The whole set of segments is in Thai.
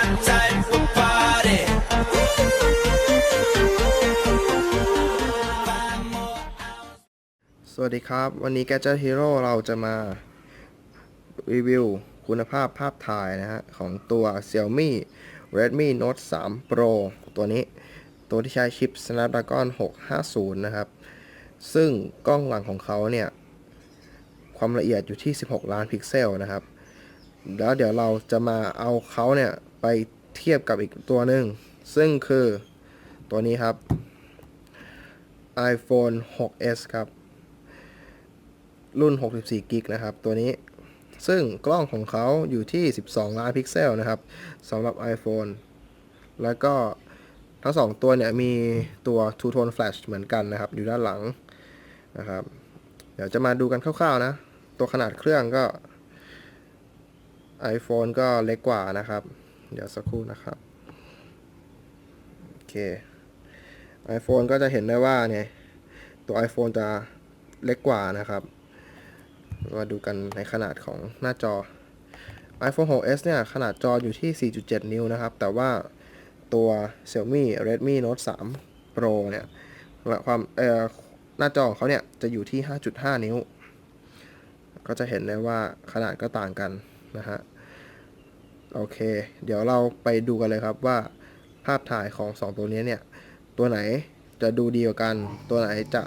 สวัสดีครับ วันนี้ Gadget Hero เราจะมารีวิวคุณภาพภาพถ่ายนะฮะ ของตัว Xiaomi Redmi Note 3 Pro ตัวนี้ ตัวที่ใช้ชิป Snapdragon 650 นะครับ ซึ่งกล้องหลังของเขาเนี่ย ความละเอียดอยู่ที่ 16 ล้านพิกเซลนะครับ แล้วเดี๋ยวเราจะมาเอาเขาเนี่ย ไปเทียบกับอีกตัวหนึ่ง ซึ่งคือตัวนี้ครับ iPhone 6s ครับ รุ่น 64กิกนะครับ ตัวนี้ ซึ่งกล้องของเขาอยู่ที่ 12 ล้านพิกเซลนะครับสำหรับ iPhone แล้วก็ทั้งสองตัวเนี่ยมีตัว Two Tone Flash เหมือนกันนะครับ อยู่ด้านหลังนะครับ เดี๋ยวจะมาดูกันคร่าวๆนะ ตัวขนาดเครื่องก็ iPhone ก็เล็กกว่านะครับ เดี๋ยวสักครู่นะครับ โอเค iPhone ก็จะเห็นได้ว่าเนี่ย ตัว iPhone จะเล็กกว่านะครับ มาดูกันในขนาดของหน้าจอ iPhone 6s เนี่ย ขนาดจออยู่ที่ 4.7 นิ้วนะครับ แต่ว่าตัว Xiaomi Redmi Note 3 Pro เนี่ยความเอ่อหน้าจอของเขาเนี่ย จะอยู่ที่ 5.5 นิ้ว ก็จะเห็นได้ว่าขนาดก็ต่างกันนะฮะ โอเค เดี๋ยวเราไปดูกันเลยครับว่าภาพถ่ายของ 2 ตัวนี้เนี่ย ตัวไหนจะดูดีกว่ากัน ตัวไหนจะ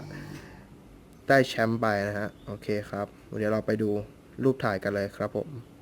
ได้แชมป์ไปนะฮะ โอเคครับ เดี๋ยวเราไปดูรูปถ่ายกันเลยครับผม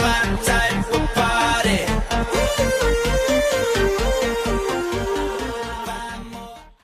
my type of